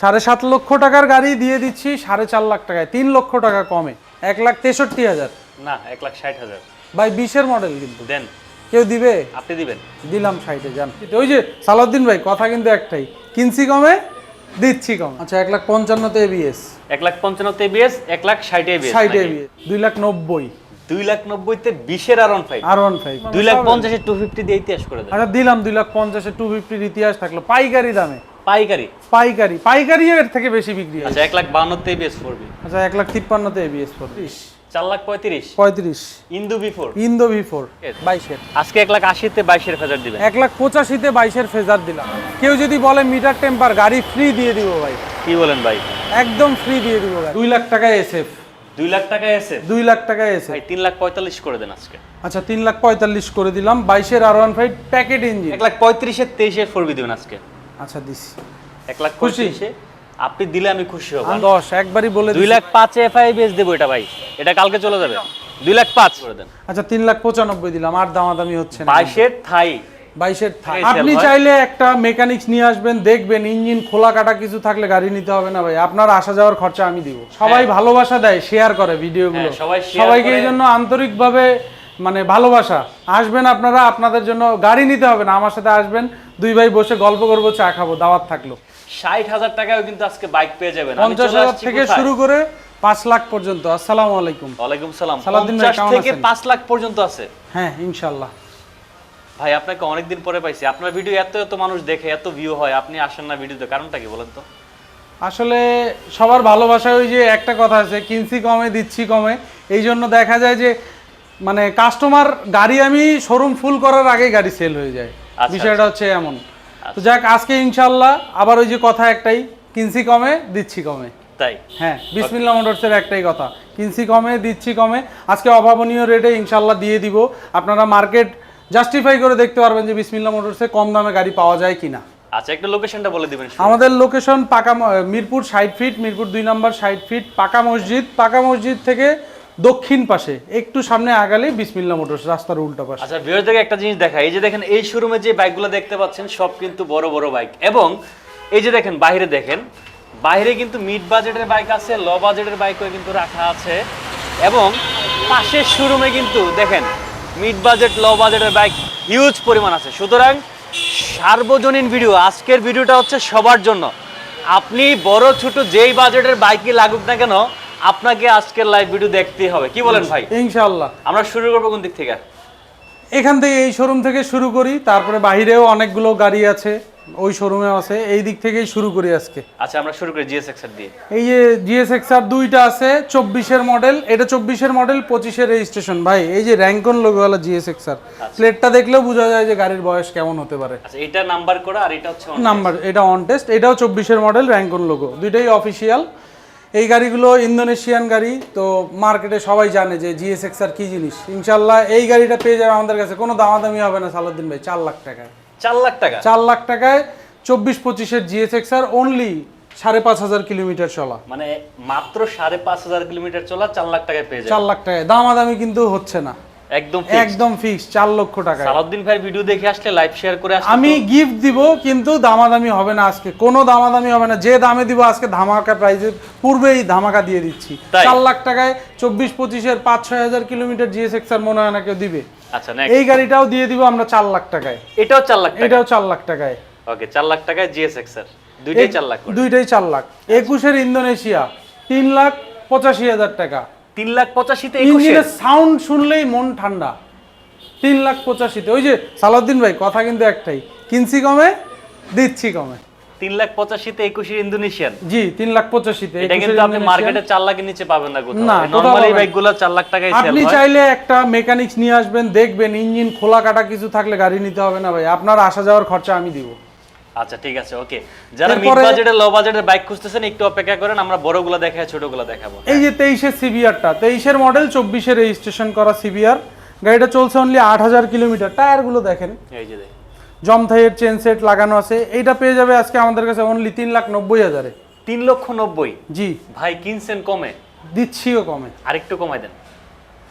সাড়ে সাত লক্ষ টাকার গাড়ি দিয়ে দিচ্ছি সাড়ে চার লাখ টাকায়। তিন লক্ষ টাকা কমে। এক লাখ তেষট্টি হাজার। না এক লাখ ষাট হাজার। ভাই বিশের মডেল কিন্তু। দেন। কেউ দিবে? আপনি দিবেন। দিলাম সাইডে যান। ওই যে সালাউদ্দিন ভাই কথা কিন্তু একটাই। কিনছি কমে দিচ্ছি কম। আচ্ছা এক লাখ পঞ্চান্নতে এবিএস এক লাখ পঞ্চান্নতে এবিএস এক লাখ ষাট এবিএস সাইডে এবিএস দুই লাখ নব্বই। দুই লাখ নব্বইতে বিশের R one five R one five দুই লাখ পঞ্চাশে টু ফিফটি দিয়ে ইতিহাস করে দেন। আচ্ছা দিলাম দুই লাখ পঞ্চাশে টু ফিফটির ইতিহাস থাকল। পাইকারি দামে। পাইকারি? পাইকারি। পাইকারি এর থেকে বেশি বিক্রি হয়। আচ্ছা এক লাখ বাউন্নতে এবিএস ফোর বি আচ্ছা এক লাখ তিপ্পান্নতে এবিএস ফোর চার লাখ পঁয়ত্রিশ। পঁয়ত্রিশ। Indo B four Indo V four বাইশের। আজকে এক লাখ আশিতে বাইশের হাজার দিবেন। এক লাখ পঁচাশিতে বাইশের ফেজার দিলাম। কেউ যদি বলে মিটার টেম্পার গাড়ি ফ্রি দিয়ে দিব ভাই। কি বলেন ভাই? একদম ফ্রি দিয়ে দিব ভাই দুই লাখ টাকায় এসএফ দুই লাখ টাকায় এসে দুই লাখ টাকায় এসে ভাই তিন লাখ পঁয়তাল্লিশ করে দেন আজকে। আচ্ছা তিন লাখ পঁয়তাল্লিশ করে দিলাম। বাইশের R one five packet engine এক লাখ পঁয়ত্রিশের তেইশের ফোর বি দিবেন আজকে। আচ্ছা দিছি। এক লাখ খুশি? আপনি দিলে আমি খুশি হব। দশ একবারই বলে দুই। লাখ পাঁচ এফআই বেচ দেবো এটা ভাই। এটা কালকে চলে যাবে। দুই লাখ পাঁচ। করে দেন। আচ্ছা তিন লাখ পঁচানব্বই দিলাম আর দামাদামি হচ্ছে না। বাইশের থাই। বাইশের থাক। এই আপনি চাইলে একটা মেকানিক্স নিয়ে আসবেন দেখবেন ইঞ্জিন খোলা কাটা কিছু থাকলে গাড়ি নিতে হবে না ভাই। আপনার আসা যাওয়ার খরচা আমি দিব। সবাই ভালোবাসা দেয় শেয়ার করে ভিডিওগুলো। হ্যাঁ, সবাই সবাইকে এই জন্য আন্তরিকভাবে মানে ভালোবাসা। আসবেন আপনারা আপনাদের জন্য গাড়ি নিতে হবে না আমার সাথে আসবেন। দুই ভাই বসে গল্প করব চা খাব দাওয়াত থাকল। ষাট হাজার টাকাও কিন্তু আজকে বাইক পেয়ে যাবেন। পঞ্চাশ হাজার থেকে শুরু করে পাঁচ লাখ পর্যন্ত। আসসালামু আলাইকুম। ওয়ালাইকুম সালাম। পঞ্চাশ থেকে পাঁচ লাখ পর্যন্ত আছে। হ্যাঁ ইনশাল্লাহ ভাই আপনাকে অনেকদিন পরে পাইছি। আপনার ভিডিও এত এত মানুষ দেখে এত ভিউ হয় আপনি আসেন না ভিডিওতে কারণটা কি বলেন তো? আসলে সবার ভালোবাসায় ওই যে একটা কথা আছে কিনছি কমে দিচ্ছি কমে। এই জন্য দেখা যায় যে মানে কাস্টমার গাড়ি আমি শোরুম ফুল করার আগে গাড়ি সেল হয়ে যায়। বিষয়টা হচ্ছে এমন। তো যাক আজকে ইনশাল্লাহ আবার ওই যে কথা একটাই কিনছি কমে দিচ্ছি কমে। তাই? হ্যাঁ বিসমিল্লা মোটরসের একটাই কথা। কিনছি কমে দিচ্ছি কমে আজকে অভাবনীয় রেটে ইনশাল্লাহ দিয়ে দিব। আপনারা মার্কেট জাস্টিফাই করে দেখতে পারবেন যে বিসমিল্লা মোটরসে কম দামে গাড়ি পাওয়া যায় কিনা। আচ্ছা একটা লোকেশনটা বলে দিবেন আমাদের লোকেশন পাকা মিরপুর ষাট ফিট মিরপুর দুই নম্বর ষাট ফিট পাকা মসজিদ। পাকা মসজিদ থেকে দক্ষিণ পাশে, একটু সামনে আগালে বিসমিল্লা মোটরস রাস্তার উল্টা পাশে। আচ্ছা ভিউয়ার থেকে একটা জিনিস দেখা এই যে দেখেন, এই শোরুমে যে বাইকগুলো দেখতে পাচ্ছেন, সব কিন্তু বড় বড় বাইক এবং এই যে দেখেন, বাইরে দেখেন, বাইরে কিন্তু মিড বাজেটের বাইক আছে ল বাজেটের বাইকও কিন্তু রাখা আছে। এবং পাশের শোরুমে কিন্তু দেখেন মিড বাজেট ল বাজেটের বাইক হিউজ পরিমাণ আছে। সুতরাং সার্বজনীন ভিডিও আজকের ভিডিওটা হচ্ছে সবার জন্য। আপনি বড়, ছোট যেই বাজেটের বাইকই লাগুক না কেন আপনাকে আজকের লাইভ ভিডিও দেখতেই হবে। কি বলেন ভাই? ইনশাল্লাহ আমরা শুরু করব কোন দিক থেকে? এখান থেকে এই শোরুম থেকে শুরু করি তারপরে বাহিরেও অনেকগুলো গাড়ি আছে ওই শোরুমেও আছে এই দিক থেকেই শুরু করি আজকে। আচ্ছা আমরা শুরু করি জিএস এক্সার দিয়ে। এই যে জিএসএক্স আর দুইটা আছে চব্বিশের মডেল এটা চব্বিশের মডেল পঁচিশের রেজিস্ট্রেশন ভাই এই যে র্যাঙ্কন লোগোওয়ালা জিএসএক্স আর প্লেটটা দেখলেও বোঝা যায় যে গাড়ির বয়স কেমন হতে পারে। আচ্ছা এটা নাম্বার করা আর এটা হচ্ছে নাম্বার এটা অন টেস্ট এটাও চব্বিশের মডেল র্যাঙ্কন লোগো দুইটাই অফিসিয়াল এই গাড়িগুলো ইন্দোনেশিয়ান গাড়ি তো মার্কেটে সবাই জানে যে জিএসএক্স আর কি জিনিস। ইনশাল্লাহ এই গাড়িটা পেয়ে যাবে আমাদের কাছে। কোনো দামাদামি হবে না সালাউদ্দিন ভাই চার লাখ টাকায়। চার লাখ টাকা? চার লাখ টাকায় চব্বিশ পঁচিশের জিএসএক্স আর অনলি সাড়ে পাঁচ হাজার কিলোমিটার চলা। মানে মাত্র সাড়ে পাঁচ হাজার কিলোমিটার চলা চার লাখ টাকায় পেয়ে যায় চার লাখ টাকায়। দামাদামি কিন্তু হচ্ছে না। একদম একদম ফিক্স লক্ষ টাকায় সালাউদ্দিন ভাই ভিডিও দেখে আসলে লাইভ শেয়ার করে আসলে আমি গিফট দিব কিন্তু দামাদামি হবে না আজকে। কোনো দামাদামি হবে না। যে দামে দিব আজকে ধামাকা প্রাইজে পূর্বেই ধামাকা দিয়ে দিচ্ছি। লাখ টাকায় কিলোমিটার জিএসএক্স আর মনে হয় না কেউ দিবে। আচ্ছা এই গাড়িটাও দিয়ে দিব আমরা চার লাখ টাকায়। এটাও চার লাখ এটাও চার লাখ টাকায়। ওকে চার লাখ টাকায় জিএস এক্সার দুইটাই চার লাখ দুইটাই চার লাখ। একুশের ইন্দোনেশিয়া তিন লাখ পঁচাশি হাজার টাকা। তিন লাখ পঁচাশিতে ইঞ্জিনের সাউন্ড শুনলেই মন ঠান্ডা। তিন লাখ পঁচাশিতে। ওই যে সালাউদ্দিন ভাই কথা কিন্তু একটাই। কিনছি কমে দিচ্ছি কমে। তিন লাখ পঁচাশিতে একুশের ইন্দোনেশিয়ান। জি তিন লাখ পঁচাশিতে এটা কিন্তু আপনি মার্কেটে চার লাখের নিচে পাবেন না না, নরমালি বাইকগুলো চার লাখ টাকায় আপনি চাইলে একটা মেকানিক্স নিয়ে আসবেন দেখবেন ইঞ্জিন খোলা কাটা কিছু থাকলে গাড়ি নিতে হবে না ভাই। আপনার আসা যাওয়ার খরচা আমি দিব। আচ্ছা ঠিক আছে ওকে যারা মিড বাজেটের লো বাজেটের বাইক খুঁজতেছেন একটু অপেক্ষা করেন আমরা বড়গুলো দেখাই ছোটগুলো দেখাবো। এই যে তেইশের সিবিআরটা তেইশের মডেল চব্বিশে রেজিস্ট্রেশন করা সিবিআর গাড়িটা চলছে অনলি আট হাজার কিলোমিটার। টায়ারগুলো দেখেন। এই যে দেখেন। জমথাইয়ের চেন সেট লাগানো আছে। এইটা পেয়ে যাবে আজকে আমাদের কাছে অনলি তিন লাখ নব্বই হাজারে। তিন লক্ষ নব্বই? জি। ভাই কিনছেন কমে? দিচ্ছিও কমে। আরেকটু কমাই দেন।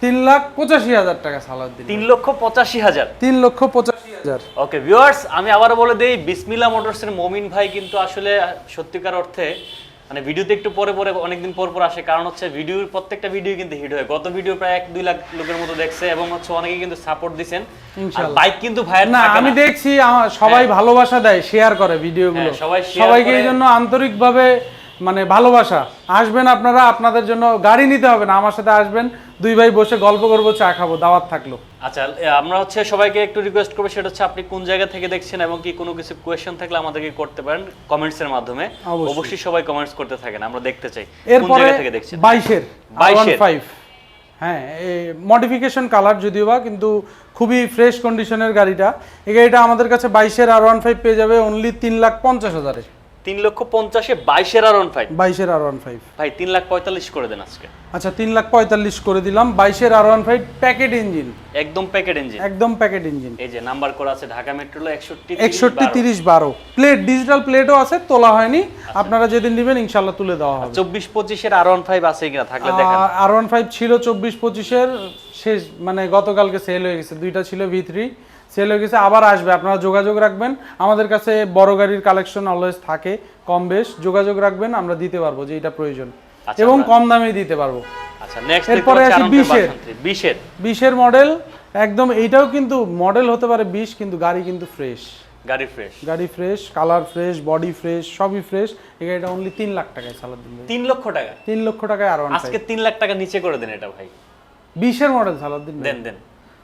তিন লাখ পঁচাশি হাজার টাকা সালাউদ্দিন তিন লক্ষ পঁচাশি হাজার। তিন লক্ষ পঁচাশি হাজার। ওকে ভিউয়ার্স আমি আবারও বলে দেই বিসমিল্লা মোটরসের মমিন ভাই কিন্তু আসলে সত্যিকার অর্থে মানে ভিডিওতে একটু পরে পরে অনেকদিন পর পর আসে কারণ হচ্ছে ভিডিওর প্রত্যেকটা ভিডিও কিন্তু হিট হয়। গত ভিডিও প্রায় এক দুই লাখ লোকের মতো দেখছে এবং হচ্ছে অনেকেই কিন্তু সাপোর্ট দিছেন। বাইক কিন্তু ভাইয়ের না আমি দেখছি সবাই ভালোবাসা দেয় শেয়ার করে ভিডিওগুলো হ্যাঁ, সবাই সবাইকে এই জন্য আন্তরিকভাবে মানে ভালোবাসা। আসবেন আপনারা আপনাদের জন্য গাড়ি নিতে হবে না। আমার সাথে আসবেন দুই ভাই বসে গল্প করব চা খাব দাওয়াত থাকল। আচ্ছা আমরা হচ্ছে সবাইকে একটু রিকোয়েস্ট করব সেটা হচ্ছে আপনি কোন জায়গা থেকে দেখছেন এবং কি কোনো কিছু কোয়েশ্চেন থাকলে আমাদেরকে করতে পারেন কমেন্টস এর মাধ্যমে। অবশ্যই। সবাই কমেন্টস করতে থাকেন আমরা দেখতে চাই। কোন এরপরে জায়গা থেকে দেখছেন? বাইশের 22 ফাইভ হ্যাঁ মডিফিকেশন কালার যদিও বা কিন্তু খুবই ফ্রেশ কন্ডিশনের গাড়িটা। এই গাড়িটা আমাদের কাছে বাইশের আর ওয়ান ফাইভ পেয়ে যাবে অনলি তিন লাখ পঞ্চাশ হাজারে তিন লক্ষ পঞ্চাশে বাইশের আর ফাইভ বাইশের আর ওয়ান ফাইভ ভাই তিন লাখ পঁয়তাল্লিশ করে দেন আজকে। আচ্ছা তিন লাখ পঁয়তাল্লিশ করে দিলাম বাইশের R one five packet engine একদম প্যাকেট ইঞ্জিন একদম প্যাকেট ইঞ্জিন এই যে নাম্বার করা আছে ঢাকা মেট্রোল একষট্টি একষট্টি তিরিশ বারো। প্লেট ডিজিটাল প্লেটও আছে তোলা হয়নি। আপনারা যেদিন নেবেন ইনশাল্লাহ তুলে দেওয়া হবে। চব্বিশ পঁচিশের আর ফাইভ আছে কিনা থাকলে দেখেন। আর ওয়ান ফাইভ ছিল চব্বিশ পঁচিশের শেষ মানে গতকালকে সেল হয়ে গেছে। দুইটা ছিল ভি থ্রি সেল হয়ে গেছে আবার আসবে আপনারা যোগাযোগ রাখবেন। আমাদের কাছে বড় গাড়ির কালেকশন অলওয়েজ থাকে কম বেশ। যোগাযোগ রাখবেন আমরা দিতে পারব যে এটা প্রয়োজন। আচ্ছা, এবং কম দামে দিতে পারব। আচ্ছা এরপরে আসি 20 বিশের। বিশের। মডেল একদম এইটাও কিন্তু মডেল হতে পারে বিশ কিন্তু গাড়ি কিন্তু ফ্রেশ গাড়ি ফ্রেশ গাড়ি fresh colour fresh body fresh সবই ফ্রেশ এই গাড়িটা অনলি তিন লাখ টাকায় সালাদ দিন তিন লক্ষ টাকা? তিন লক্ষ টাকায় আর আজকে তিন লাখ টাকা নিচে করে দেন এটা ভাই। বিশের মডেল সালাদ দিন দেন দেন।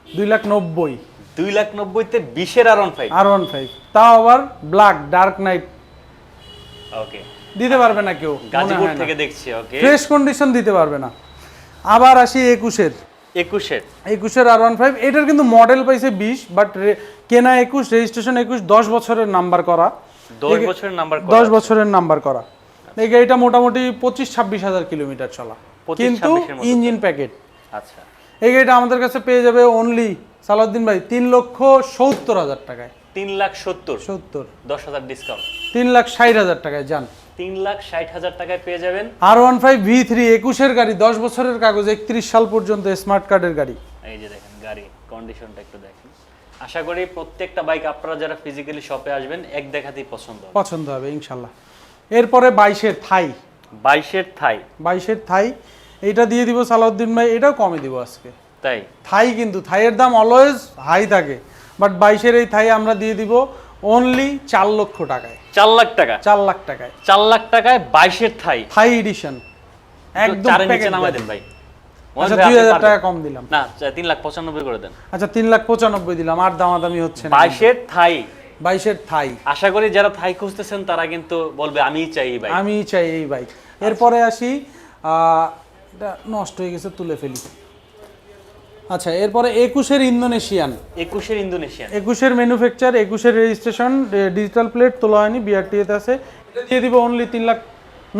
দুই লাখ নব্বই। দুই লাখ নব্বইতে বিশের R five. R one five. তাও আবার ব্ল্যাক ডার্ক নাইট। ওকে। দিতে পারবে না কেউ গাজীপুর থেকে দেখছি ওকে। ফ্রেশ কন্ডিশন দিতে পারবে না। আবার আসি একুশের। একুশের। একুশের আর ওয়ান ফাইভ এটার কিন্তু মডেল পাইছে বিশ বাট কেনা একুশ রেজিস্ট্রেশন একুশ দশ বছরের নাম্বার করা। দশ বছরের নাম্বার দশ বছরের নাম্বার করা। এই গাড়িটা মোটামুটি পঁচিশ ছাব্বিশ হাজার কিলোমিটার চলা। কিন্তু 26 এর মতো ইঞ্জিন প্যাকেট। আচ্ছা। এই গাড়িটা আমাদের কাছে পেয়ে যাবে অনলি সালাউদ্দিন ভাই তিন লক্ষ সত্তর হাজার টাকায়। তিন লাখ সত্তর। সত্তর। দশ হাজার ডিসকাউন্ট তিন লাখ ষাট হাজার টাকায় যান। তিন লাখ ষাট হাজার টাকায় পেয়ে যাবেন। R one five V three একুশের গাড়ি দশ বছরের কাগজ একত্রিশ সাল পর্যন্ত স্মার্ট কার্ডের গাড়ি। এই যে দেখেন গাড়ি কন্ডিশনটা একটু দেখেন। আশা করি প্রত্যেকটা বাইক আপনারা যারা ফিজিক্যালি শপে আসবেন এক দেখাতেই পছন্দ হবে। পছন্দ হবে ইনশাল্লাহ। এরপরে বাইশের থাই। বাইশের থাই। বাইশের থাই এইটা দিয়ে দিব সালাউদ্দিন ভাই এটাও কমে দিব আজকে। তাই? থাই কিন্তু থাইয়ের দাম অলওয়েজ হাই থাকে। বাট বাইশের এই থাই আমরা দিয়ে দিব অনলি চার লক্ষ টাকায়। চার লাখ টাকা? চার লাখ টাকায়। চার লাখ টাকায় বাইশের থাই? থাই এডিশন একদম নামাই দেন। ভাই। আচ্ছা দুই হাজার টাকা কম দিলাম। না তিন লাখ পঁচানব্বই করে দেন। আচ্ছা তিন লাখ পঁচানব্বই দিলাম আর দামাদামি হচ্ছে না। বাইশের থাই। বাইশের থাই। আশা করি যারা থাই খুঁজতেছেন তারা কিন্তু বলবে আমিই চাই এই বাইক। আমি চাই এই বাইক। এরপরে আসি আহ, এটা নষ্ট হয়ে গেছে তুলে ফেলি। আচ্ছা এরপরে একুশের ইন্দোনেশিয়ান। একুশের ইন্দোনেশিয়ান। একুশের ম্যানুফ্যাকচার একুশের রেজিস্ট্রেশন ডিজিটাল প্লেট তোলা হয়নি বিআরটিএতে আছে। এটা দিয়ে দিব অনলি তিন লাখ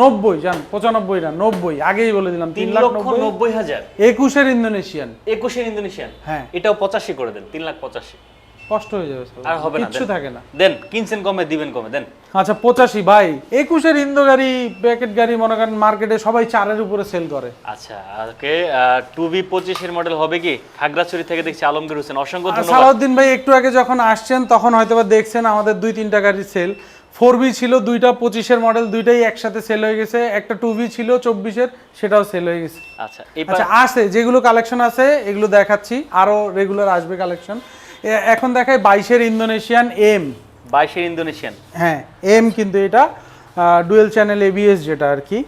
নব্বই জান পঁচানব্বই না নব্বই আগেই বলে দিলাম তিন লাখ নব্বই হাজার। একুশের ইন্দোনেশিয়ান। একুশের ইন্দোনেশিয়ান। হ্যাঁ। এটাও পঁচাশি করে দেন তিন লাখ পঁচাশি। কষ্ট হয়ে যাবে আর হবে না দেন। থাকে না। দেন কিনছেন কমে দিবেন কমে দেন। আচ্ছা পঁচাশি ভাই একুশের ইন্দো গাড়ি প্যাকেট গাড়ি মনে করেন মার্কেটে সবাই চারের উপরে সেল করে। আচ্ছা ওকে টু বি পঁচিশের মডেল হবে কি? খাগড়াছড়ি থেকে দেখছি আলমগীর হোসেন। অসংখ্য ধন্যবাদ। সালাউদ্দিন ভাই একটু আগে যখন আসছেন তখন হয়তো বা দেখছেন আমাদের দুই তিনটা গাড়ির সেল ফোর বি ছিল দুইটা পঁচিশের মডেল দুইটাই একসাথে সেল হয়ে গেছে। একটা টু বি ছিল চব্বিশের সেটাও সেল হয়ে গেছে। আচ্ছা আচ্ছা আছে যেগুলো কালেকশন আছে এগুলো দেখাচ্ছি। আরও রেগুলার আসবে কালেকশন এখন দেখায় বাইশের ইন্দোনেশিয়ান এম। বাইশের ইন্দোনেশিয়ান। হ্যাঁ এম কিন্তু এটা ডুয়েল চ্যানেল এবিএস যেটা আর কি।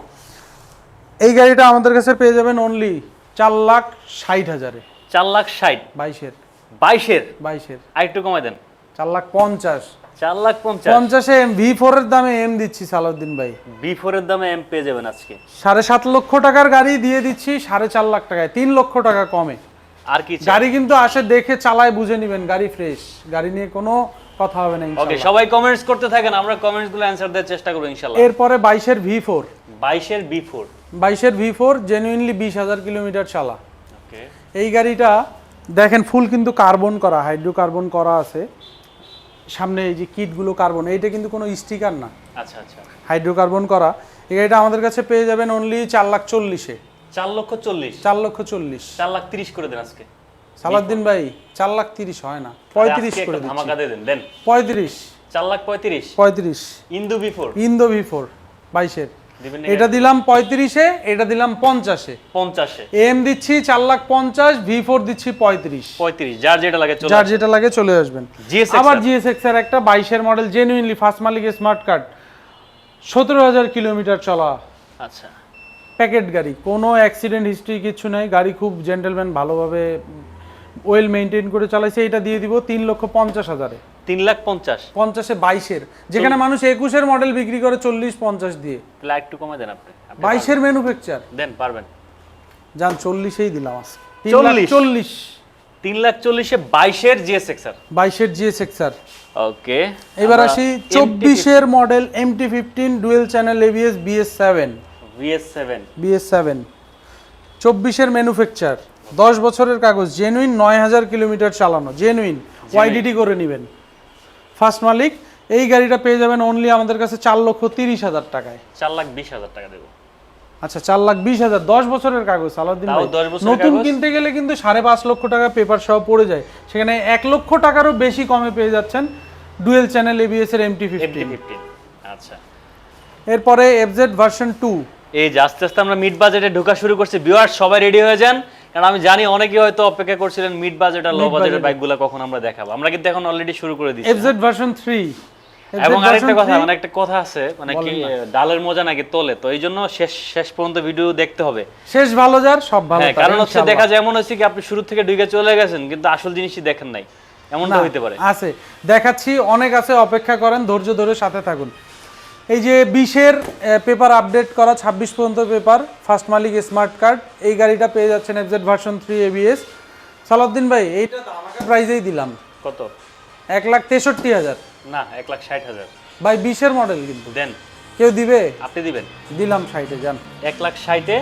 এই গাড়িটা আমাদের কাছে পেয়ে যাবেন অনলি চার লাখ ষাট হাজারে। চার লাখ ষাট। বাইশের। বাইশের? বাইশের। আরেকটু কমাই দেন। চার লাখ পঞ্চাশ। চার লাখ পঞ্চাশ। পঞ্চাশে এম ভি ফোর এর দামে এম দিচ্ছি সালাউদ্দিন ভাই। বি ফোরের দামে এম পেয়ে যাবেন আজকে। সাড়ে সাত লক্ষ টাকার গাড়ি দিয়ে দিচ্ছি সাড়ে চার লাখ টাকায়। তিন লক্ষ টাকা কমে। আর কি? গাড়ি কিন্তু আসে দেখে চালায় বুঝে নেবেন গাড়ি ফ্রেশ গাড়ি নিয়ে কোনো কথা হবে না ওকে সবাই কমেন্টস করতে থাকেন আমরা কমেন্টসগুলো অ্যান্সার দেওয়ার চেষ্টা করব ইনশাল্লাহ। এরপরে বাইশের ভি ফোর। বাইশের বি ফোর। বাইশের ভি ফোর জেনুইনলি বিশ হাজার কিলোমিটার চালা। ওকে এই গাড়িটা দেখেন ফুল কিন্তু কার্বন করা হাইড্রো কার্বন করা আছে। সামনে এই যে কিটগুলো কার্বন এইটা কিন্তু কোনো স্টিকার না। আচ্ছা আচ্ছা। হাইড্রো কার্বন করা। এই গাড়িটা আমাদের কাছে পেয়ে যাবেন অনলি চার লাখ চল্লিশে। চার লক্ষ চল্লিশ। চার লক্ষ চল্লিশ। চার লাখ তিরিশ করে দেন আজকে। সালাউদ্দিন ভাই চার লাখ তিরিশ হয় না। পঁয়ত্রিশ করে ধামাকা দিয়ে দেন দেন। পঁয়ত্রিশ। চার লাখ পঁয়ত্রিশ। পঁয়ত্রিশ। Indo B four. Indo V four বাইশের এটা দিলাম পঁয়ত্রিশে এটা দিলাম পঞ্চাশে। পঞ্চাশে। এম দিচ্ছি চার লাখ পঞ্চাশ ভি ফোর দিচ্ছি পঁয়ত্রিশ। পঁয়ত্রিশ যার যেটা লাগে যার যেটা লাগে চলে আসবেন। আবার। জিএসএক্স এর একটা বাইশের মডেল জেনুইনলি ফার্স্ট মালিক স্মার্ট কার্ড সতেরো হাজার কিলোমিটার চলা। আচ্ছা। প্যাকেট গাড়ি। কোনো অ্যাক্সিডেন্ট হিস্ট্রি কিছু নাই। গাড়ি খুব জেন্টেলম্যান ভালোভাবে ওয়েল মেনটেন করে চালাইছে। এটা দিয়ে দিব তিন লক্ষ পঞ্চাশ হাজারে। তিন লাখ পঞ্চাশ। পঞ্চাশে বাইশের। যেখানে মানুষ একুশের মডেল বিক্রি করে চল্লিশ পঞ্চাশ দিয়ে। একটু কমে দেন আপনি। বাইশের ম্যানুফ্যাকচার দেন পারবেন। যান চল্লিশেই দিলাম আজকে। চল্লিশ? চল্লিশ। তিন লাখ চল্লিশে বাইশের জিএসএক্স আর বাইশের জিএসএক্স আর ওকে। এবার আসি চব্বিশের model MT fifteen dual channel ABS BS seven VS seven BS seven চব্বিশের ম্যানুফ্যাকচার দশ বছরের কাগজ জেনুইন নয় হাজার কিলোমিটার চালানো জেনুইন ওয়াইডিটি করে নেবেন। ফার্স্ট মালিক এই গাড়িটা পেয়ে যাবেন অনলি আমাদের কাছে চার লক্ষ তিরিশ হাজার টাকায়। চার লাখ বিশ হাজার টাকা দেবো। আচ্ছা চার লাখ বিশ হাজার দশ বছরের কাগজ আলাউদ্দিন তাও ভাই। 10 বছরের নতুন? কিনতে গেলে কিন্তু সাড়ে পাঁচ লক্ষ টাকা পেপার সহ পড়ে যায়। সেখানে এক লক্ষ টাকারও বেশি কমে পেয়ে যাচ্ছেন ডুয়েল চ্যানেল এবিএস এর এমটি ফিফটিন আচ্ছা। এরপরে এফজেড ভার্সন টু এই যে আস্তে আস্তে আমরা মিড বাজেটে ঢোকা শুরু করছি। ভিউয়ার সবাই রেডি হয়ে যান। কারণ আমি জানি অনেকে হয়তো অপেক্ষা করছিলেন মিড বাজেট আর লো বাজেটের বাইকগুলো কখন আমরা দেখাবো। আমরা কিন্তু এখন অলরেডি শুরু করে দিচ্ছি। এফজেড ভার্সন থ্রি এবং আরেকটা কথা মানে একটা কথা আছে মানে কি ডালের মজা নাকি তোলে? তো এই জন্য শেষ শেষ পর্যন্ত ভিডিও দেখতে হবে। শেষ ভালো যার সব ভালো হ্যাঁ কারণ হচ্ছে দেখা যায় এমন হচ্ছে কি আপনি শুরু থেকে ডুইকে চলে গেছেন কিন্তু আসল জিনিসই দেখেন নাই। এমনটা হইতে পারে। আছে। দেখাচ্ছি অনেক আছে অপেক্ষা করেন ধৈর্য ধরে সাথে থাকুন। এই যে বিশের পেপার আপডেট করা ছাব্বিশ পর্যন্ত পেপার ফার্স্ট মালিক স্মার্ট কার্ড এই গাড়িটা পেয়ে যাচ্ছেন FZ version three ABS Salauddin ভাই এইটা প্রাইজেই দিলাম। কত? এক লাখ তেষট্টি হাজার। না এক লাখ ষাট হাজার। ভাই বিশের মডেল কিন্তু। দেন। কেউ দিবে? আপনি দিবেন। দিলাম ষাটে যান। এক lakh ষাটে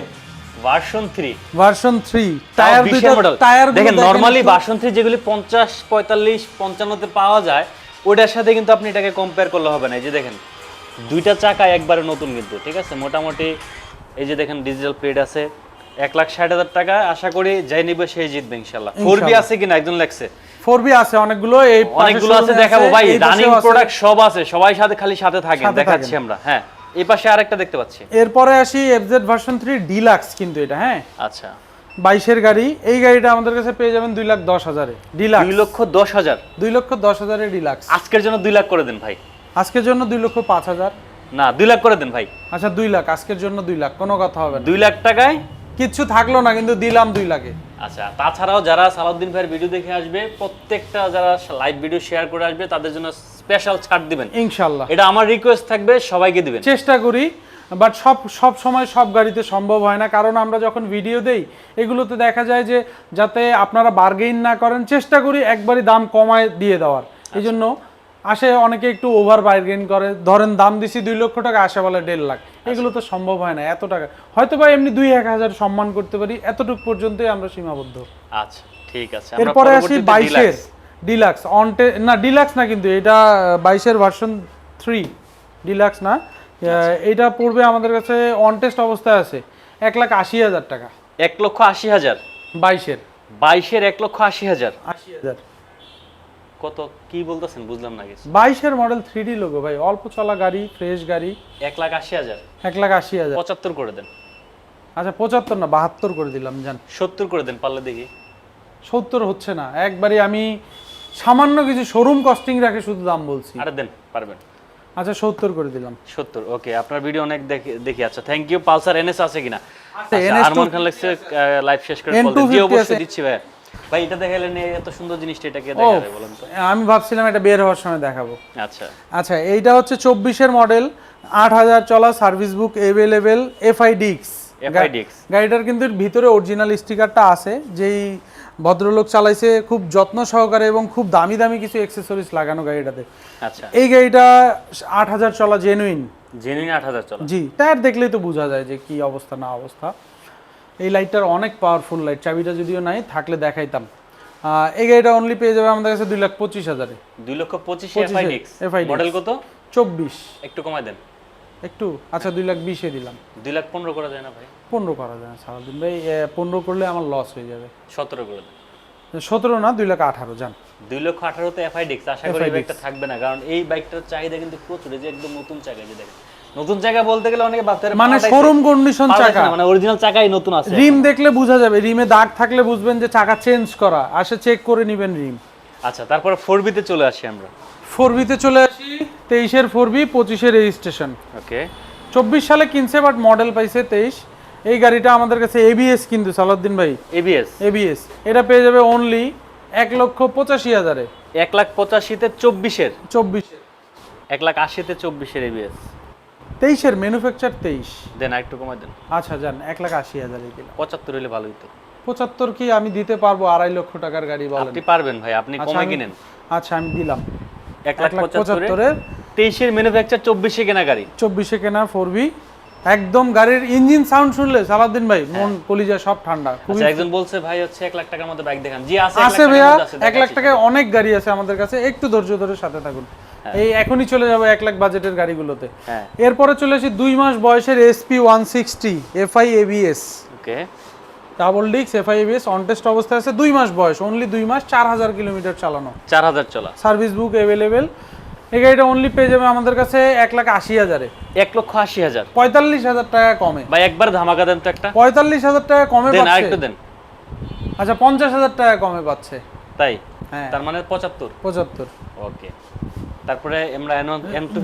version three version three tyre দুইটা টায়ার দেখেন নরমালি ভার্সন থ্রি যেগুলি পঞ্চাশ পঁয়তাল্লিশ পঞ্চান্নতে পাওয়া যায় ওটার সাথে কিন্তু আপনি এটাকে কম্পেয়ার করলে হবে না। এই যে দেখেন দুইটা চাকা একবারে নতুন কিন্তু ঠিক আছে? মোটামুটি এই যে দেখেন ডিজিটাল প্লেট আছে এক লাখ ষাট হাজার টাকা আশা করি যাই নিবে সেই জিতবে ইনশাল্লাহ। ফোর বি আছে কিনা? একজন লেখছে। ফোর বি আছে অনেকগুলো এই অনেকগুলো আছে দেখাবো। ভাই রানিং প্রোডাক্ট সব আছে সবাই সাথে খালি সাথে সাথে দেখাচ্ছি আমরা। হ্যাঁ এই পাশে আরেকটা দেখতে পাচ্ছি। এরপরে আসি এফজেড ভার্সন থ্রি ডিলাক্স কিন্তু এটা হ্যাঁ? আচ্ছা। বাইশের গাড়ি এই গাড়িটা আমাদের কাছে পেয়ে যাবেন দুই লাখ দশ হাজারে। ডিলাক্স দুই লক্ষ দশ হাজার। দুই লক্ষ দশ হাজারে ডিলাক্স আজকের জন্য দুই লাখ করে দেন ভাই। আজকের জন্য দুই লক্ষ পাঁচ হাজার। না দুই লাখ করে দেন ভাই। আচ্ছা দুই লাখ আজকের জন্য দুই লাখ কোনো কথা হবে না। দুই লাখ টাকায়? কিচ্ছু থাকল না কিন্তু দিলাম দুই লাখে। আচ্ছা তাছাড়াও যারা সালাউদ্দিন ভাইয়ের ভিডিও দেখে আসবে প্রত্যেকটা যারা লাইভ ভিডিও শেয়ার করে আসবে তাদের জন্য স্পেশাল ছাড় দিবেন। ইনশাল্লাহ। এটা আমার রিকোয়েস্ট থাকবে সবাইকে দিবেন। চেষ্টা করি বাট সব সব সময় সব গাড়িতে সম্ভব হয় না কারণ আমরা যখন ভিডিও দেই এগুলোতে দেখা যায় যে যাতে আপনারা বার্গেইন না করেন চেষ্টা করি একবারই দাম কমায় দিয়ে দেওয়ার। এই জন্য আসে অনেকে একটু ওভার বার্গেইন করে। ধরেন দাম দিছি দুই লক্ষ টাকা আসে বলে দেড় লাখ। এগুলো তো সম্ভব হয় না এত টাকা। হয়তো বা এমনি দুই এক হাজার সম্মান করতে পারি এতটুকু পর্যন্তই আমরা সীমাবদ্ধ। আচ্ছা ঠিক আছে এরপরে আসি বাইশের। ডিলাক্স অনটে না ডিলাক্স না কিন্তু এটা বাইশের ভার্সন থ্রি ডিলাক্স না? আহ, এটা পড়বে আমাদের কাছে অন টেস্ট অবস্থায় আছে এক লাখ আশি হাজার টাকা। এক লক্ষ আশি হাজার? বাইশের। বাইশের এক লক্ষ আশি হাজার। আশি হাজার। কত কি বলতেছেন? বুঝলাম না কিছু। বাইশের মডেল থ্রি ডি লোগো ভাই। অল্প চলা গাড়ি ফ্রেশ গাড়ি। এক লাখ আশি হাজার। এক লাখ আশি হাজার। পঁচাত্তর করে দেন। আচ্ছা পঁচাত্তর না বাহাত্তর করে দিলাম জান। সত্তর করে দেন পারলে দেখি। সত্তর হচ্ছে না। একবারে আমি সামান্য কিছু শোরুম কস্টিং রাখে শুধু দাম বলছি। আরে দেন পারবেন। আচ্ছা সত্তর করে দিলাম। সত্তর ওকে। আপনার ভিডিও অনেক দেখি দেখি। আচ্ছা থ্যাংক ইউ পালসার এনএস আছে কিনা? আরমান খান লেখছে লাইভ শেষ করে N250 বলতেন অবশ্যই দিচ্ছি ভাই ভাই এটা দেখালেন এত সুন্দর জিনিসটা এটা কে বলেন তো। আমি ভাবছিলাম এটা বের হওয়ার সময় দেখাবো। আচ্ছা। আচ্ছা এইটা হচ্ছে চব্বিশের মডেল আট হাজার চলা সার্ভিস বুক এভেলেবেল এফআই ডিক্স FIDX গাড়িটার কিন্তু ভিতরে অরিজিনাল স্টিকারটা আছে যেই ভদ্রলোক চালাইছে খুব যত্ন সহকারে এবং খুব দামি দামি কিছু অ্যাক্সেসরিজ লাগানো গাড়িটাতে। আচ্ছা। এই গাড়িটা আট হাজার চলা জেনুইন জেনুইন আট হাজার চলো। জি টায়ার দেখলেই তো বোঝা যায় যে কি অবস্থা না অবস্থা। এই লাইটটার অনেক পাওয়ারফুল লাইট চাবিটা যদিও নাই থাকলে দেখাইতাম। এই গাড়িটা অনলি পেয়ে যাবে আমাদের কাছে দুই লাখ পঁচিশ হাজারে। দুই লক্ষ পঁচিশে এফআইডিক্স FIDX মডেল কত? চব্বিশ। একটু কমাই দেন। একটু? আচ্ছা দুই লাখ বিশে দিলাম। দুই লাখ পনেরো করা যায় না ভাই? পনেরো করা যায় না সারাদিন। ভাই পনেরো করলে আমার লস হয়ে যাবে। সতেরো করে দেন। সতেরো না দুই লাখ আঠারো যান। দুই লক্ষ আঠারোতে এফআই ডিক্স আশা করি বাইকটা থাকবে না কারণ এই বাইকটার চাহিদা কিন্তু প্রচুর এই যে একদম নতুন চাকা যে দেখেন। নতুন চাকা বলতে গেলে অনেকে পারে মানে শোরুম কন্ডিশন চাকা। মানে অরিজিনাল চাকাই নতুন আছে রিম দেখলে বোঝা যাবে রিমে দাগ থাকলে বুঝবেন যে চাকা চেঞ্জ করা আসে চেক করে নেবেন রিম। আচ্ছা তারপরে ফোর বিতে চলে আসি আমরা। ফোর বিতে চলে আসি তেইশের ফোর বি পঁচিশের রেজিস্ট্রেশন ওকে। চব্বিশ সালে কিনছে বাট মডেল পাইছে তেইশ। এই গাড়িটা আমাদের কাছে এবিএস কিন্তু সালাউদ্দিন ভাই। এবিএস এবিএস এটা পেয়ে যাবে অনলি এক লক্ষ পঁচাশি হাজারে। এক লাখ পঁচাশিতে চব্বিশের। চব্বিশে এক লাখ আশিতে চব্বিশের এবিএস তেইশের ম্যানুফ্যাকচার তেইশ। দেন একটু কমাই দেন। আচ্ছা যান এক লাখ আশি হাজার পঁচাত্তর হলে ভালো হতো পঁচাত্তর কি আমি দিতে পারব? আড়াই লক্ষ টাকার গাড়ি বলেন। আপনি পারবেন ভাই আপনি আচ্ছা, কমে কিনেন। আচ্ছা আমি দিলাম। এক লাখ পঁচাত্তরের তেইশের ম্যানুফ্যাকচার চব্বিশে কেনা গাড়ি। চব্বিশে কেনা ফোর বি। একদম গাড়ির ইঞ্জিন সাউন্ড শুনলে সালাদিন ভাই মন কলিজা সব ঠান্ডা। আচ্ছা একজন বলছে ভাই হচ্ছে এক লাখ টাকার মধ্যে বাইক দেখান। জি আছে আছে ভাইয়া এক লাখ টাকায় অনেক গাড়ি আছে আমাদের কাছে। একটু ধৈর্য ধরে সাথে থাকুন। এই এখনই চলে যাব এক লাখ বাজেটের গাড়িগুলোতে। হ্যাঁ। এরপরে চলে আসি দুই মাস বয়সের SP one sixty FI ABS okay. Double ডিক্স এফআই এবিএস অন টেস্ট অবস্থায় আছে। দুই মাস বয়স অনলি দুই মাস চার হাজার কিলোমিটার চালানো। চার হাজার চলা। সার্ভিস বুক অ্যাভেলেবেল এই গাড়িটা অনলি পেয়ে যাবে আমাদের কাছে এক লাখ আশি হাজারে। এক লক্ষ আশি হাজার। পঁয়তাল্লিশ হাজার টাকা কমে। ভাই একবার ধামাকা দেন তো একটা। পঁয়তাল্লিশ হাজার টাকা কমে দেন আরেকটু দেন। আচ্ছা পঞ্চাশ হাজার টাকা কমে পাচ্ছে। তাই? হ্যাঁ। তার মানে পঁচাত্তর? পঁচাত্তর। ওকে। তারপরে আমরা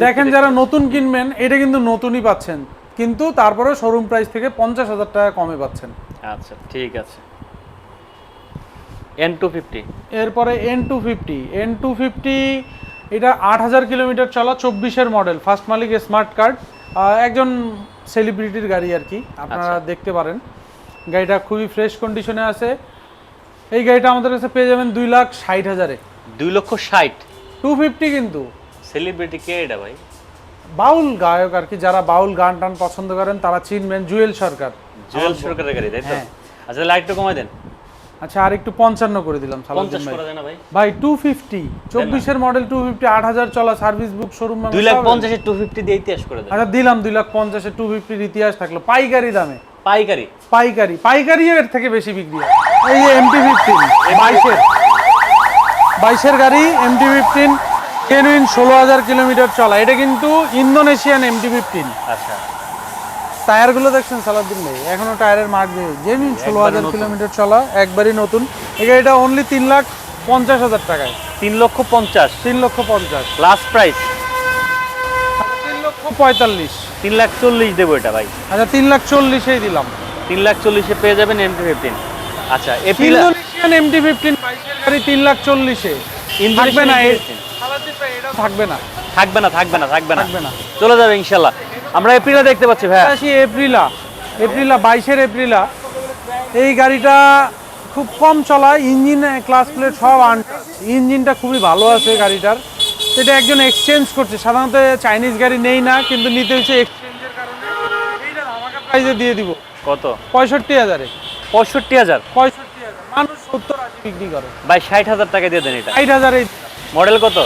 দেখেন যারা নতুন কিনবেন এটা কিন্তু নতুনই পাচ্ছেন। কিন্তু তারপরে শোরুম প্রাইস থেকে পঞ্চাশ হাজার টাকা কমে পাচ্ছেন। আচ্ছা ঠিক আছে। এন টু ফিফটি এরপরে N two fifty N two fifty এটা আট হাজার কিলোমিটার চলা চব্বিশের মডেল ফার্স্ট মালিক স্মার্ট কার্ড একজন সেলিব্রিটির গাড়ি আর কি আপনারা দেখতে পারেন। গাড়িটা খুবই ফ্রেশ কন্ডিশনে আছে। এই গাড়িটা আমাদের কাছে পেয়ে যাবেন দুই লাখ ষাট হাজারে। দুই লক্ষ ষাট। টু ফিফটি কিন্তু। সেলিব্রিটি কে এটা ভাই? বাউল গায়ক আর কি যারা বাউল গান টান পছন্দ করেন তারা চিনবেন জুয়েল সরকার। জুয়েল সরকারের গাড়ি তাই তো? হ্যাঁ। আচ্ছা লাইটটা কমাই দেন। আচ্ছা আর একটু পঞ্চান্ন করে দিলাম সালাউদ্দিন পঞ্চাশ ভাই। ভাই। ভাই টু ফিফটি চব্বিশের মডেল টু ফিফটি আট হাজার চলা সার্ভিস বুক শোরুম দুই লাখ পঞ্চাশে টু ফিফটি দিয়ে ইতিহাস করে আচ্ছা দিলাম দুই লাখ পঞ্চাশে টু ফিফটির ইতিহাস থাকল। পাইকারি দামে। পাইকারি। পাইকারি। পাইকারি এর থেকে বেশি বিক্রি হয়। এই যে এমটি ফিফটিন বাইশের। বাইশের গাড়ি এমটি ফিফটিন কেনুইন ষোলো হাজার কিলোমিটার চলা। এটা কিন্তু ইন্দোনেশিয়ান এমটি ফিফটিন আচ্ছা। টায়ারগুলো দেখছেন সালাদ্দিন ভাই? এখনও টায়ারের মার্ক নেই। জেনুইন ষোলো হাজার কিলোমিটার চলা একবারই নতুন। এটা অনলি তিন লাখ পঞ্চাশ হাজার টাকায়। তিন লক্ষ পঞ্চাশ। তিন লক্ষ পঞ্চাশ। লাস্ট প্রাইস তিন লক্ষ পঁয়তাল্লিশ। তিন লাখ চল্লিশ দেবো এটা ভাই। আচ্ছা তিন লাখ চল্লিশেই দিলাম। তিন লাখ চল্লিশে পেয়ে যাবেন এম ফিফটিন আচ্ছা ইন্দোনেশিয়ান এমটি ফিফটিন গাড়ি তিন লাখ চল্লিশে। থাকবে না। থাকবে না থাকবে না থাকবে না। থাকবে না। চলে যাবে ইনশাল্লাহ। আমরা এপ্রিলে দেখতে পাচ্ছি ভাইয়া। আসি এপ্রিলা এপ্রিলা বাইশের এপ্রিলা। এই গাড়িটা খুব কম চলা ইঞ্জিন ক্লাস প্লেট সব আন ইঞ্জিনটা খুবই ভালো আছে গাড়িটার। এটা একজন এক্সচেঞ্জ করছে। সাধারণত চাইনিজ গাড়ি নেই না কিন্তু নিতে হচ্ছে এক্সচেঞ্জের কারণে। এইটা ধামাকা প্রাইজে দিয়ে দিব। কত? পঁয়ষট্টি হাজারে। পঁয়ষট্টি হাজার? পঁয়ষট্টি হাজার। মানুষ সত্তর আশি বিক্রি করে। ভাই ষাট হাজার টাকা দিয়ে দেন এটা। ষাট হাজারে। মডেল কত?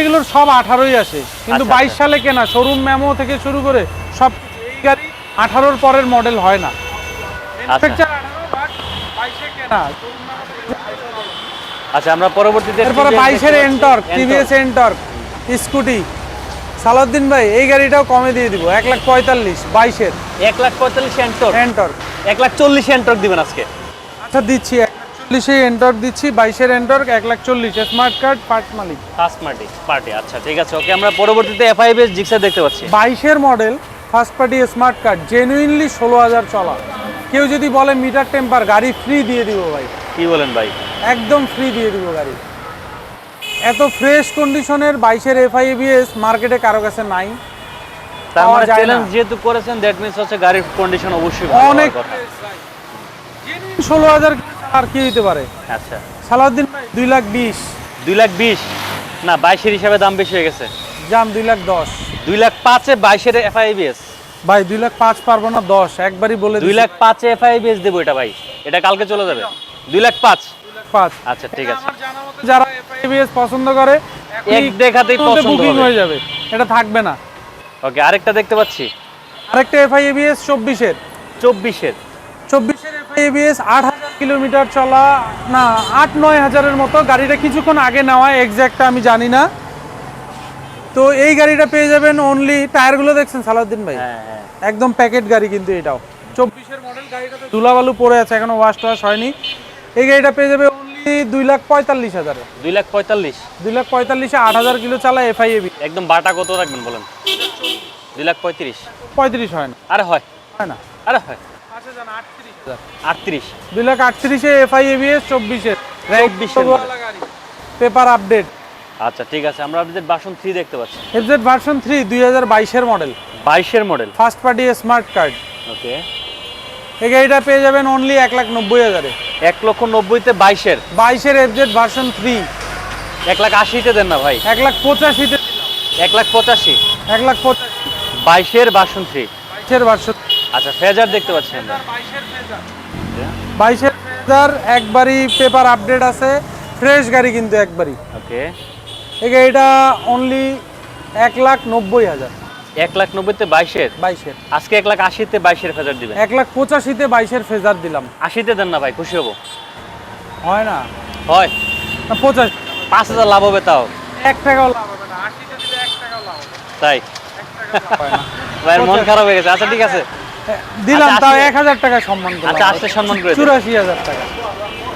এগুলোর সব আঠারোই আসে। কিন্তু আচ্ছা, বাইশ সালে কেনা শোরুম মেমো থেকে শুরু করে সব এই গাড়ি আঠারোর পরের মডেল হয় না। Manufacture 18 but 22 এ কেনা। Showroom memo থেকে আচ্ছা আমরা পরবর্তীতে এরপরে বাইশের Ntorq. TVS Ntorq scooty Salauddin ভাই এই গাড়িটাও কমে দিয়ে দিব এক লাখ পঁয়তাল্লিশ বাইশের। এক লাখ পঁয়তাল্লিশ এন্টর এন্টর্ক এক লাখ চল্লিশ এন্টর দিবেন আজকে। আচ্ছা দিচ্ছি এক চল্লিশে এন্টর্ক দিচ্ছি বাইশের এন্টর্ক এক লাখ চল্লিশ। স্মার্ট কার্ড পার্ট মালিক। ফার্স্ট পার্টি পার্টি আচ্ছা ঠিক আছে ওকে আমরা পরবর্তীতে এফআইবিএস জিক্সার দেখতে পাচ্ছি। বাইশের model first party smart card genuinely ষোলো হাজার চলা। কেউ যদি বলে মিটার টেম্পার গাড়ি ফ্রি দিয়ে দিব ভাই। কি বলেন ভাই? একদম ফ্রি দিয়ে দিব গাড়ি। এত ফ্রেশ কন্ডিশনের বাইশের এফআইবিএস মার্কেটে কারও কাছে নাই। তার মানে চ্যালেঞ্জ যেহেতু করেছেন দ্যাট মিন্স হচ্ছে গাড়ির কন্ডিশন অবশ্যই ভালো অনেক ষোলো হাজার আর কি হইতে পারে? আচ্ছা। সালাউদ্দিন ভাই দুই লাখ বিশ। দুই লাখ বিশ? না বাইশের হিসাবে দাম বেশি হয়ে গেছে। জাম দুই লাখ দশ। দুই লাখ পাঁচে বাইশের এফআইবিএস। ভাই দুই লাখ পাঁচ পারব না দশ একবারই বলে দুই। লাখ পাঁচে এফআইবিএস দেবো এটা ভাই এটা কালকে চলে যাবে। দুই লাখ পাঁচ। পাঁচ। আচ্ছা ঠিক আছে। যারা এফআইবিএস পছন্দ করে এক দেখাতেই পছন্দ বুকিং হয়ে যাবে। এটা থাকবে না। ওকে আরেকটা দেখতে পাচ্ছি। আরেকটা এফআইবিএস চব্বিশের। চব্বিশের। চব্বিশের এফআইবিএস আট হাজার কিলোমিটার চলা না আট নয় হাজারের মতো গাড়িটা কিছুক্ষণ আগে নেওয়া এক্স্যাক্টটা আমি জানি না। তো এই গাড়িটা পেয়ে যাবেন অনলি টায়ারগুলো দেখছেন সালাউদ্দিন ভাই? হ্যাঁ হ্যাঁ। একদম প্যাকেট গাড়ি কিন্তু এটাও। চব্বিশের মডেল গাড়িটাতে ধুলাবালু পড়ে আছে এখনও ওয়াশ টোয়াশ হয়নি। এই গাড়িটা পেয়ে যাবে অনলি দুই লাখ পঁয়তাল্লিশ হাজারে। দুই লাখ পঁয়তাল্লিশ। দুই লাখ পঁয়তাল্লিশে আট হাজার কিলো চালা এফআইএবি একদম বাটা কত রাখবেন বলেন? দুই লাখ পঁয়ত্রিশ। পঁয়ত্রিশ হয় না। আরে হয়। হয় না। আরে হয়। আটত্রিশ। দুই লাখ আটত্রিশে এফআইএবিএস চব্বিশের চব্বিশের পেপার আপডেট। আচ্ছা ঠিক আছে আমরা থ্রি দেখতে পাচ্ছি। এফজেড ভার্সন থ্রি দুই হাজার বাইশের মডেল বাইশের model first party smart card okay এই গাড়িটা পেয়ে যাবেন অনলি এক লাখ নব্বই হাজারে। এক লক্ষ নব্বইতে বাইশের। বাইশের এফজেড ভার্সন থ্রি এক লাখ আশিতে দেন না ভাই। এক লাখ পঁচাশিতে এক লাখ পঁচাশি। এক লাখ পঁচাশি। বাইশের বাসন থ্রি বাইশের ভার্সন আচ্ছা ফেজার দেখতে পাচ্ছি আমরা। বাইশের হাজার একবারই পেপার আপডেট আছে ফ্রেশ গাড়ি কিন্তু একবারই। ওকে এই গাড়িটা অনলি এক লাখ নব্বই হাজার। এক লাখ নব্বইতে বাইশের? বাইশের। আজকে এক লাখ আশিতে বাইশের ফেজার দিবেন। এক লাখ পঁচাশিতে বাইশের ফেজার দিলাম। আশিতে দেন না ভাই খুশি হব। হয় না? হয়। না পঁচাশি। পাঁচ হাজার লাভ হবে তাও। এক টাকাও লাভ হবে না। আশিতে দিলে এক টাকাও লাভ হবে তাই না। ভাইয়ের মন খারাপ হয়ে গেছে। আচ্ছা ঠিক আছে। দিলাম আচ্ছা, তাও এক হাজার টাকা সম্মান করলাম আচ্ছা, আসলে সম্মান করে চুরাশি হাজার টাকা।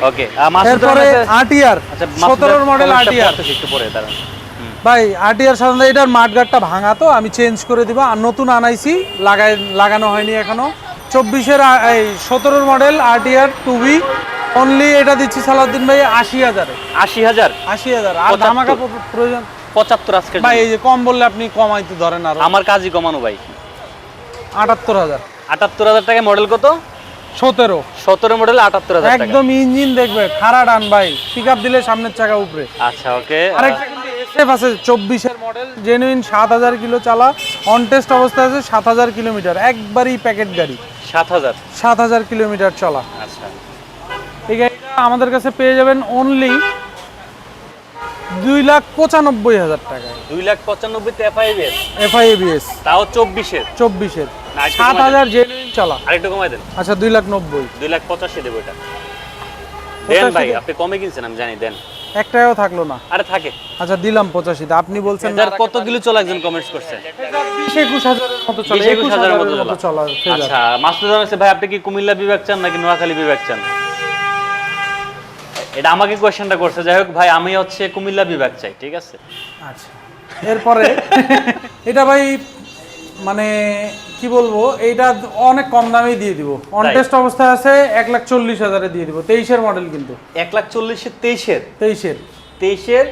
ওকে এরপরে আরটিআর আচ্ছা সতেরোর মডেল আরটিআর একটু পরে দাঁড়ান। ভাই আরটিআর সাধারণত এটার মাঠগাটটা ভাঙা তো আমি চেঞ্জ করে দিব। আর নতুন আনাইছি লাগাই লাগানো হয়নি এখনও। চব্বিশের এই সতেরোর model RTR two B only এটা দিচ্ছি সালাউদ্দিন ভাই আশি হাজারে। আশি হাজার? আশি হাজার। আর পঁচাত্তর। ধামাকা প্রয়োজন পঁচাত্তর আজকে ভাই এই যে কম বললে আপনি কমাইতে ধরেন আরও। আমার কাজই কমানো ভাই। আটাত্তর হাজার। আটাত্তর হাজার টাকা মডেল কত? সতেরো। সতেরো মডেল আটাত্তর হাজার একদম ইঞ্জিন দেখবে খাড়া ডান ভাই। পিক দিলে সামনের চাকা উপরে। আচ্ছা ওকে। আরেকটা কিন্তু এসএফ আছে চব্বিশের মডেল জেনুইন সাত হাজার কিলো চালা অন টেস্ট আছে সাত হাজার কিলোমিটার একবারই প্যাকেট গাড়ি। সাত হাজার? সাত হাজার কিলোমিটার চলা। আচ্ছা। এই গাড়িটা আমাদের কাছে পেয়ে যাবেন অনলি দুই লাখ পঁচানব্বই হাজার টাকায়। দুই লাখ পঁচানব্বইতে এফআইবিএস এফআইএবিএস তাও চব্বিশের? চব্বিশের। সাত হাজার জেনুইন চলা। আরেকটু কমাই দেন। আচ্ছা দুই লাখ নব্বই। দুই লাখ পঁচাশি দেবো এটা। দেন ভাই আপনি কমে কিনছেন আমি জানি দেন। এক টাকাও থাকল না। আরে থাকে। আচ্ছা দিলাম পঁচাশিতে আপনি বলছেন ফেজার কত কিলো চলে একজন কমেন্টস করছে? একুশ হাজারের মতো চলে। একুশ হাজারের মতো চলা। আচ্ছা জানাচ্ছে ভাই আপনি কি কুমিল্লা বিভাগ চান নাকি নোয়াখালী বিভাগ চান? এটা আমাকে কোয়েশ্চেনটা করছে। যাই হোক ভাই আমি হচ্ছে কুমিল্লা বিভাগ চাই ঠিক আছে? আচ্ছা। এরপরে এটা ভাই মানে কি বলব এইটা অনেক কম দামেই দিয়ে দিব। অন টেস্ট অবস্থায় আছে এক লাখ চল্লিশ হাজারে দিয়ে দিব তেইশের মডেল কিন্তু। এক লাখ চল্লিশের তেইশের? তেইশের। তেইশের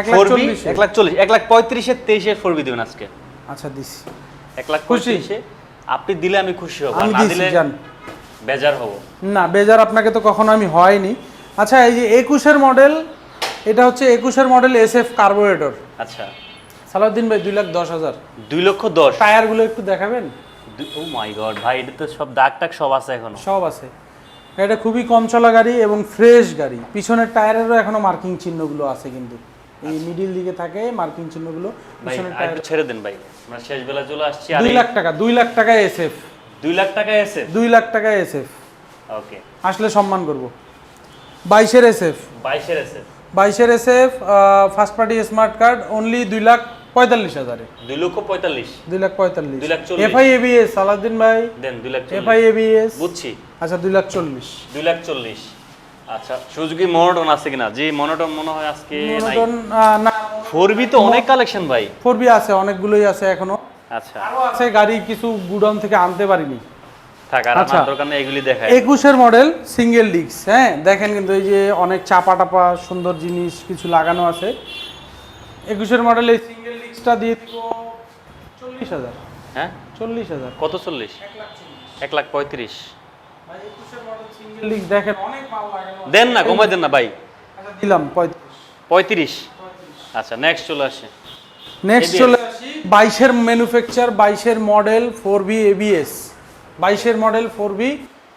এক লাখ চল্লিশে। এক লাখ চল্লিশ এক লাখ পঁয়ত্রিশের তেইশের ফোর বি দেবেন আজকে। আচ্ছা দিছি। এক লাখ খুশি? আপনি দিলে আমি খুশি হব না দিলে বেজার হব। না বেজার আপনাকে তো কখনো আমি হয়নি। আচ্ছা এই যে একুশের মডেল এটা হচ্ছে একুশের মডেল এস এফ কার্বোরেটর আচ্ছা। সালাউদ্দিন ভাই দুই লাখ দশ হাজার। দুই লক্ষ দশ। টায়ারগুলো একটু দেখাবেন? ও মাই গড ভাই এটা তো সব দাগ টাগ সব আছে এখনও। সব আছে। এটা খুবই কম চলা গাড়ি এবং ফ্রেশ গাড়ি। পিছনের টায়ারেরও এখনও মার্কিং চিহ্নগুলো আছে কিন্তু। এই মিডিল দিকে থাকে মার্কিং চিহ্নগুলো পিছনের টায়ার ছেড়ে দেন ভাই। আমরা শেষ বেলা চলে আসছি আর দুই লাখ টাকা দুই লাখ টাকা এসএফ দুই লাখ টাকা এসে দুই লাখ টাকা এসএফ ওকে আসলে সম্মান করব। বাইশের এসএফ বাইশের এসে বাইশের SF first party smart card only দুই লাখ পঁয়তাল্লিশ হাজারে। দুই লক্ষ পঁয়তাল্লিশ। দুই লাখ পঁয়তাল্লিশ। দুই লাখ। এফআই এবিএস সালাউদ্দিন ভাই। দেন দুই লাখ। এফআই এবিএস বুঝছি। আচ্ছা দুই লাখ চল্লিশ। দুই লাখ চল্লিশ। আচ্ছা সুজুকি মনোটন আছে কিনা? জি মনোটন মনে হয় আজকে নাই। না। ফোর বি তো অনেক কালেকশন ভাই। ফোর বি আছে অনেকগুলোই আছে এখনও। আচ্ছা। আরও আছে গাড়ি কিছু গুডাউন থেকে আনতে পারিনি। থাক আর আচ্ছা। আমার এগুলি দেখায় একুশের মডেল সিঙ্গেল ডিস্ক হ্যাঁ? দেখেন কিন্তু এই যে অনেক চাপা টাপা সুন্দর জিনিস কিছু লাগানো আছে। একুশের মডেল এই সিঙ্গেল ডিস্কটা দিয়ে দিব চল্লিশ হাজার। হ্যাঁ? চল্লিশ হাজার। কত চল্লিশ? এক লাখ পঁয়ত্রিশ। সিঙ্গেল দেখেন অনেক মাল লাগানো দেন না কমাই দেন না ভাই। আচ্ছা, দিলাম পঁয়ত্রিশ। আচ্ছা নেক্সট চলে আসে। নেক্সট চলে আসি বাইশের ম্যানুফ্যাকচার বাইশের মডেল ফোর বি এবিএস বাইশের মডেল ফোর বি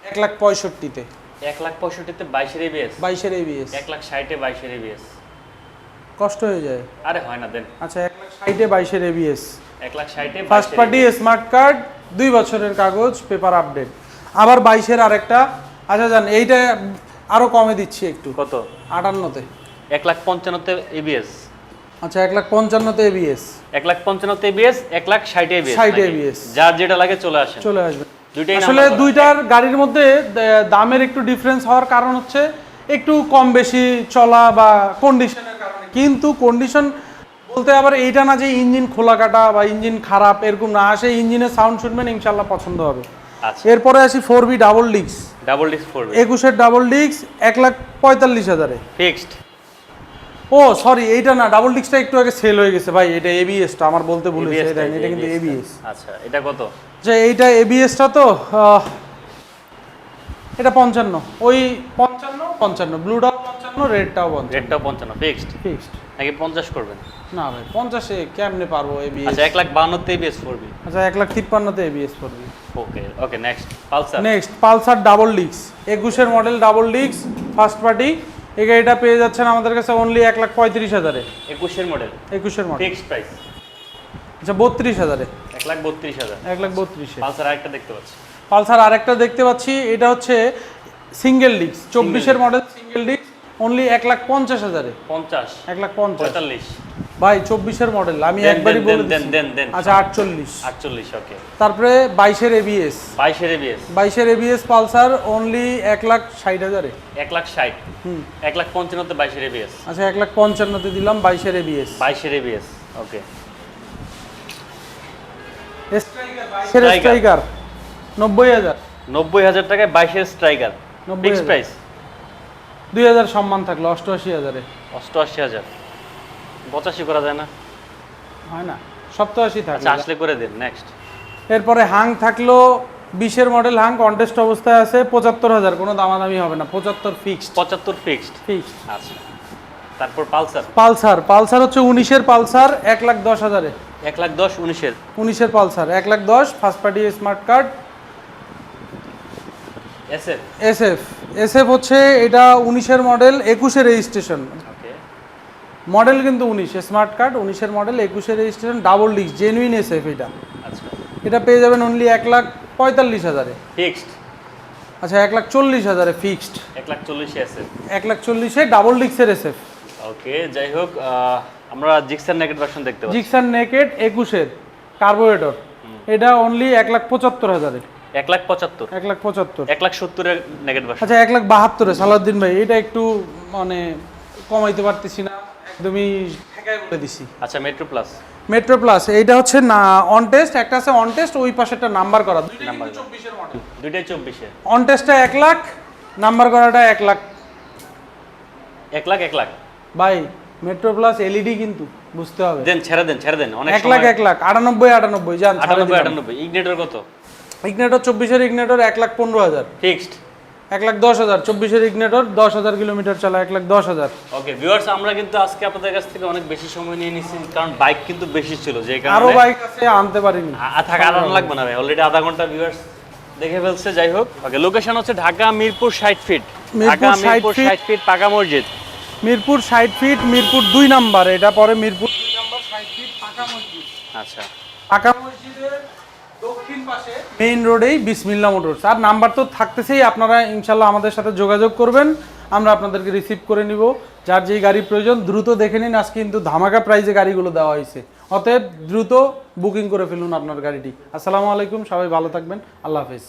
এক লাখ পঁয়ষট্টিতে এক লাখ পঁয়ষট্টিতে বাইশের এবিএস বাইশের এবিএস এক লাখ ষাটে বাইশের এবিএস কষ্ট হয়ে যায় আরে হয় না দেন আচ্ছা এক লাখ ষাটে বাইশের এবিএস এক লাখ ষাটে ফার্স্ট পার্টি স্মার্ট কার্ড দুই বছরের কাগজ পেপার আপডেট আবার বাইশের আরেকটা আচ্ছা জান এইটা আরও কমে দিচ্ছি একটু কত আটান্নতে এক লাখ পঞ্চান্নতে এবিএস আচ্ছা এক লাখ পঞ্চান্নতে এবিএস এক লাখ পঞ্চান্নতে এবিএস এক লাখ ষাট এবিএস 60 ABS যার যেটা লাগে চলে আসেন চলে আসবে আসলে দুইটার গাড়ির মধ্যে দামের একটু ডিফারেন্স হওয়ার কারণ হচ্ছে একটু কম বেশি চলা বা কন্ডিশনের কারণে। কিন্তু কন্ডিশন বলতে আবার এইটা না যে ইঞ্জিন খোলা কাটা বা ইঞ্জিন খারাপ এরকম না। আসে ইঞ্জিনের সাউন্ড শুনবেন ইনশাল্লাহ পছন্দ হবে। আচ্ছা। এরপরে আসি ফোর বি ডাবল ডিক্স ডাবল ডিস্ক ফোর একুশের ডাবল ডিক্স এক লাখ পঁয়তাল্লিশ হাজারে। ফিক্সড ও সরি এইটা না ডাবল ডিক্সটা একটু আগে সেল হয়ে গেছে। ভাই এটা এবিএসটা আমার বলতে ভুলেছে এটা এটা কিন্তু এবিএস আচ্ছা এটা কত? যে এইটা এবিএসটা তো এটা পঞ্চান্ন। ওই পঞ্চান্ন পঞ্চান্ন ব্লুটাও পঞ্চান্ন রেডটাও পঞ্চান্ন। রেটটাও পঞ্চান্ন ফিক্সড ফিক্সড নাকি পঞ্চাশ করবেন? না ভাই পঞ্চাশে কেমনে পারব এবিএস আচ্ছা এক লাখ এবিএস ফোর বি আচ্ছা এক লাখ তিপ্পান্নতে এবিএস পড়বে okay okay next Pulsar. Next Pulsar double ডিক্স একুশের মডেল ডাবল ডিক্স ফার্স্ট পার্টি এই গাড়িটা পেয়ে যাচ্ছেন আমাদের কাছে অনলি এক লাখ পঁয়ত্রিশ হাজারে। একুশের মডেল একুশের মডেল ফিক্সড প্রাইস আচ্ছা বত্রিশ হাজারে। এক লাখ বত্রিশ হাজার। এক লাখ বত্রিশে। পালসার আরেকটা দেখতে পাচ্ছি। পালসার আরেকটা দেখতে পাচ্ছি এটা হচ্ছে সিঙ্গেল ডিস্ক চব্বিশের মডেল সিঙ্গেল ডিক্স অনলি এক লাখ পঞ্চাশ হাজারে। পঞ্চাশ। এক লাখ পঞ্চাশ। পঁয়তাল্লিশ। ভাই চব্বিশের মডেল আমি একবারই বলে দেন, দেন, দেন। আচ্ছা আটচল্লিশ। আটচল্লিশ ওকে তারপরে বাইশের এবিএস বাইশের এবিএস বাইশের এবিএস পালসার অনলি এক লাখ ষাট হাজারে। এক লাখ ষাট। হুম। এক লাখ পঞ্চান্নতে বাইশের এবিএস আচ্ছা এক লাখ পঞ্চান্নতে দিলাম বাইশের এবিএস বাইশের এবিএস ওকে স্ট্রাইকার নব্বই হাজার। নব্বই হাজার টাকায় বাইশের স্ট্রাইকার। নব্বই প্রাইস দুই হাজার সম্মান থাকল অষ্টআশি হাজারে। অষ্টআশি হাজার। পঁচাশি করা যায় না। হয় না। সপ্তাশি আচ্ছা থাকল আসলে করে দিন নেক্সট এরপরে হাং থাকল বিশের মডেল হাং কন্টেস্ট অবস্থায় আছে পঁচাত্তর হাজার। কোনো দামাদামি হবে না পঁচাত্তর ফিক্সড পঁচাত্তর ফিক্সড ফিক্সড আচ্ছা। তারপর পালসার? পালসার। পালসার হচ্ছে উনিশের পালসার এক লাখ দশ হাজারে। এক লাখ দশ উনিশের? উনিশের পালসার এক লাখ দশ first party smart card SF SF SF হচ্ছে এটা উনিশের মডেল একুশের রেজিস্ট্রেশন মডেল কিন্তু উনিশ স্মার্ট কার্ড উনিশের মডেল একুশের registration double disc genuine SF এটা। আচ্ছা। এটা পেয়ে যাবেন অনলি এক লাখ পঁয়তাল্লিশ হাজারে। ফিক্সড আচ্ছা এক লাখ চল্লিশ হাজারে ফিক্সড এক লাখ চল্লিশে এসএফ এক লাখ চল্লিশে ডাবল ডিস্কের এসএফ ওকে যাই হোক আমরা জিক্সার নেগেট ভার্সন দেখতে পাচ্ছি। জিক্সার নেকেড একুশের কার্বোরেটর এটা অনলি এক লাখ পঁচাত্তর হাজারে। এক লাখ পঁচাত্তর। এক লাখ পঁচাত্তর। এক লাখ সত্তরের নেগেট ভার্সন আচ্ছা এক লাখ বাহাত্তরে সালাউদ্দিন ভাই এটা একটু মানে কমাইতে পারতেছি না। একদমই বলে দিছি। আচ্ছা মেট্রো প্লাস মেট্রো প্লাস এইটা হচ্ছে না অন টেস্ট একটা আছে অন টেস্ট ওই পাশেরটা নাম্বার করা। নাম্বার দুইটাই চব্বিশে অন টেস্টটা এক লাখ নাম্বার করাটা এক লাখ। এক লাখ এক লাখ। ভাই মেট্রো প্লাস এলইডি কিন্তু বুঝতে হবে। দেন ছেড়ে দেন ছেড়ে দেন অনেক এক লাখ এক লাখ আটানব্বই আটানব্বই যান আটানব্বই আটানব্বই। ইগনেটর কত? ইগনেটর চব্বিশের ইগনেটর এক লাখ পনেরো হাজার। ফিক্সড এক লাখ দশ হাজার। চব্বিশের ইগনেটর দশ হাজার কিলোমিটার চালা এক লাখ দশ হাজার। ওকে ভিউয়ার্স আমরা কিন্তু আজকে আপনাদের কাছ থেকে অনেক বেশি সময় নিয়ে নিচ্ছি কারণ বাইক কিন্তু বেশি ছিল যে আরও কারণে বাইক আছে আনতে পারিনি। থাকা আর লাগবে না ভাই অলরেডি আধা ঘণ্টা ভিউয়ার্স দেখে ফেলছে যাই হোক। ওকে লোকেশন হচ্ছে ঢাকা মিরপুর ষাট ফিট ঢাকা 60 মিরপুর। ষাট ফিট পাকা মসজিদ। মিরপুর ষাট ফিট মিরপুর দুই নাম্বার এটা পরে মিরপুর দুই নাম্বার ষাট ফিট পাকা মসজিদ। আচ্ছা। পাকা মসজিদের মেইন রোডেই বিসমিল্লা মোটরস আর নাম্বার তো থাকতেছেই, আপনারা ইনশাল্লাহ আমাদের সাথে যোগাযোগ করবেন। আমরা আপনাদেরকে রিসিভ করে নিব। যার যেই গাড়ি প্রয়োজন, দ্রুত দেখে নিন। আজকে কিন্তু ধামাকা প্রাইজে গাড়িগুলো দেওয়া হয়েছে। অতএব দ্রুত বুকিং করে ফেলুন আপনার গাড়িটি। আসসালামু আলাইকুম, সবাই ভালো থাকবেন। আল্লাহ হাফেজ।